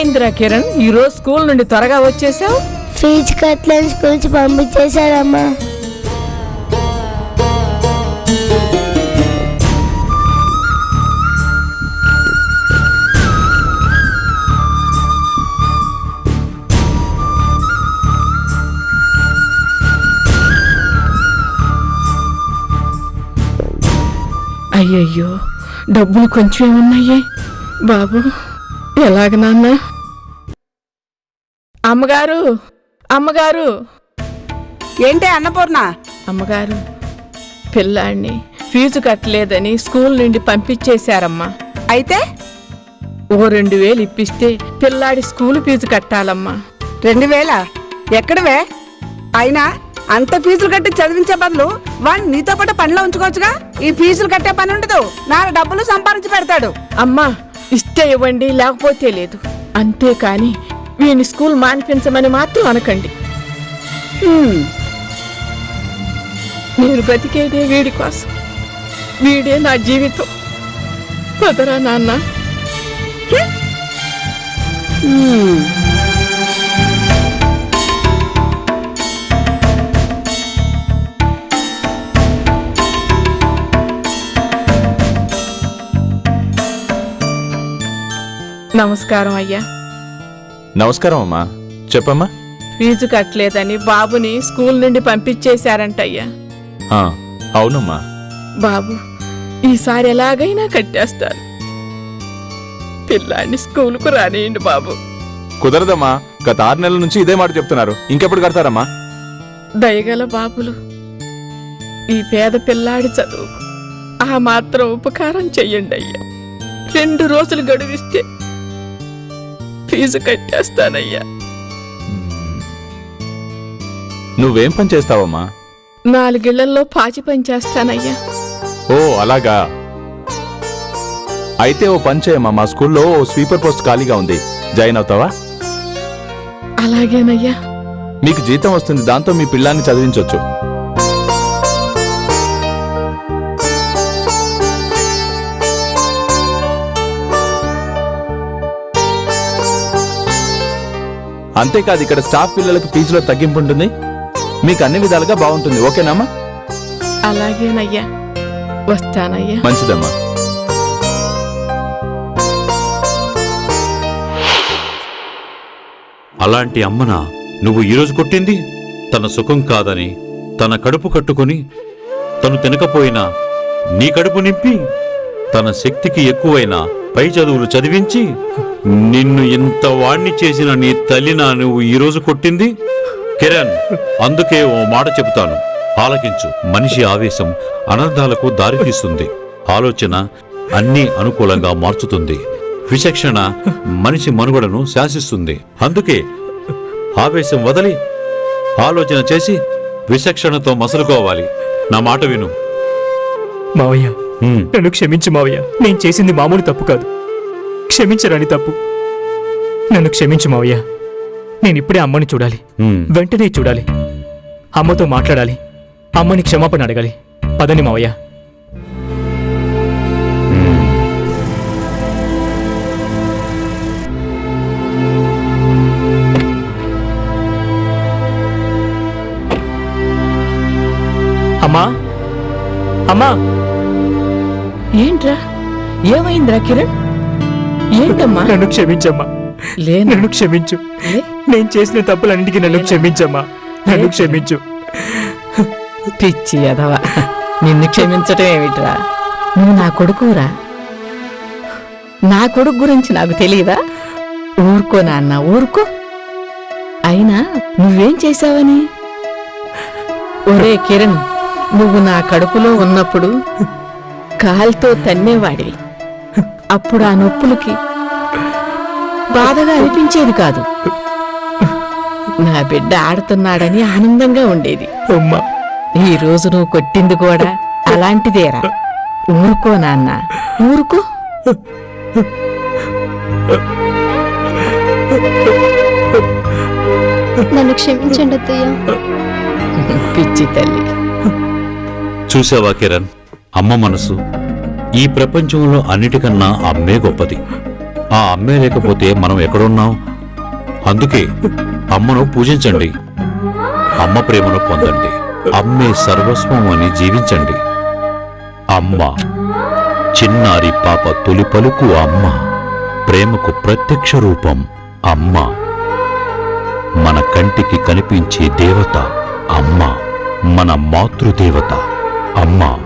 ఏమైందిరా కిరణ్ ఈ రోజు స్కూల్ నుండి త్వరగా వచ్చేసావు? ఫీజు కట్లని స్కూల్కి పంపించేశారమ్మా. అయ్యయ్యో డబ్బులు కొంచెం ఏమున్నాయే? బాబు ఎలాగ నాన్న? అమ్మగారు అమ్మగారు. ఏంటి అన్నపూర్ణ? అమ్మగారు పిల్లాడిని ఫీజు కట్టలేదని స్కూల్ నుండి పంపించేశారమ్మా. అయితే? ఓ రెండు వేలు ఇప్పిస్తే పిల్లాడి స్కూల్ ఫీజు కట్టాలమ్మా. రెండు వేల? ఎక్కడవే? అయినా అంత ఫీజులు కట్టి చదివించే బదులు వాడిని నీతో పాటు పనిలో ఉంచుకోవచ్చుగా? ఈ ఫీజులు కట్టే పని ఉండదు. నా డబ్బులు సంపాదించి పెడతాడు. అమ్మా ఇస్తే ఇవ్వండి లేకపోతే లేదు. అంతేకాని వీని స్కూల్ మానిపించమని మాత్రం అనకండి. నేను బ్రతికేదే వీడి కోసం. వీడే నా జీవితం. పదరా నాన్న. నమస్కారం అయ్యా. నమస్కారం అమ్మా. చెప్పమ్మా. ఫీజు కట్టలేదని బాబుని స్కూల్ నుండి పంపించేశారంటయ్యా. ఆ, అవునమ్మా. బాబు ఈసారి ఎలాగైనా కట్టేస్తాను పిల్లాన్ని స్కూల్కు రానియండి బాబు. కుదరదమ్మా. గత ఆరు నెలల నుంచి ఇదే మాట చెప్తున్నారు. ఇంకెప్పుడు కడతారమ్మా? దయగల బాబులు ఈ పేద పిల్లాడి చదువుకు ఆ మాత్రం ఉపకారం చెయ్యండి అయ్యా రెండు రోజులు గడువిస్తే ఫీజు కట్టేస్తానయ్యా. నువ్వేం పని చేస్తావమ్మా? నాలుగిళ్ళలో పాచి పని చేస్తానయ్యా. ఓ అలాగా. అయితే ఓ పని చేయమ్మా మా స్కూల్లో ఓ స్వీపర్ పోస్ట్ ఖాళీగా ఉంది. జాయిన్ అవుతావా? అలాగేనయ్యా. మీకు జీతం వస్తుంది దాంతో మీ పిల్లాన్ని చదివించవచ్చు అంతేకాదు ఇక్కడ స్టాఫ్ పిల్లలకు ఫీజులో తగ్గింపు ఉంటుంది. మీకు అన్ని విధాలుగా బాగుంటుంది. ఓకేనమ్మా? అలాగేనయ్యా. వస్తానయ్యా. మంచిదమ్మా. అలాంటి అమ్మన నువ్వు ఈరోజు కొట్టింది? తన సుఖం కాదని తన కడుపు కట్టుకొని తను తినకపోయినా నీ కడుపు నింపి తన శక్తికి ఎక్కువైన పై చదువులు చదివించి నిన్ను ఇంత వాణ్ణి చేసిన నీ తల్లినా నువ్వు ఈరోజు కొట్టింది? కిరణ్ అందుకే ఓ మాట చెబుతాను. ఆలకించు. మనిషి ఆవేశం అనర్థాలకు దారితీస్తుంది. ఆలోచన అన్నీ అనుకూలంగా మార్చుతుంది. విచక్షణ మనిషి మనుగడను శాసిస్తుంది. అందుకే ఆవేశం వదిలి ఆలోచన చేసి విచక్షణతో మసలుకోవాలి. నా మాట విను. మావయ్య నన్ను క్షమించు మావయ్య. నేను చేసింది మామూలు తప్పు కాదు. క్షమించరాని తప్పు. నన్ను క్షమించు మావయ్య. నేను ఇప్పుడే అమ్మని చూడాలి. వెంటనే చూడాలి. అమ్మతో మాట్లాడాలి. అమ్మని క్షమాపణ అడగాలి. పదని మావయ్య. అమ్మా. అమ్మా. ఏంట్రా? ఏమైందిరా కిరణ్? ఏంటమ్మా? నన్ను క్షమించమ్మా. నన్ను క్షమించు. నేను చేసిన తప్పులన్నిటికీ నన్ను క్షమించమ్మా. నన్ను. క్షమించు. పిచ్చి ఎదవ నిన్ను క్షమించటం ఏమిట్రా? నువ్వు నా కొడుకురా నా కొడుకు గురించి నాకు తెలియదా? ఊరుకో నాన్న ఊరుకో. అయినా నువ్వేం చేశావని? ఒరే కిరణ్ నువ్వు నా కడుపులో ఉన్నప్పుడు కాలుతో తన్నేవాడివి. అప్పుడు ఆ నొప్పులకి బాధగా అనిపించేది కాదు. నా బిడ్డ ఆడుతున్నాడని ఆనందంగా ఉండేది. అమ్మా. ఈ రోజు నువ్వు కొట్టింది కూడా అలాంటిదేరా. ఊరుకో నాన్న. ఊరుకో. నన్ను క్షమించండి అత్తయ్య. పిచ్చి తల్లి. చూసావా కిరణ్? అమ్మ మనసు. ఈ ప్రపంచంలో అన్నిటికన్నా అమ్మే గొప్పది. ఆ అమ్మే లేకపోతే మనం ఎక్కడున్నాం? అందుకే అమ్మను పూజించండి. అమ్మ ప్రేమను పొందండి. అమ్మే సర్వస్వం అని జీవించండి. అమ్మ. చిన్నారి పాప తొలి పలుకు అమ్మ. ప్రేమకు ప్రత్యక్ష రూపం అమ్మ. మన కంటికి కనిపించే దేవత అమ్మ. మన మాతృదేవత అమ్మ.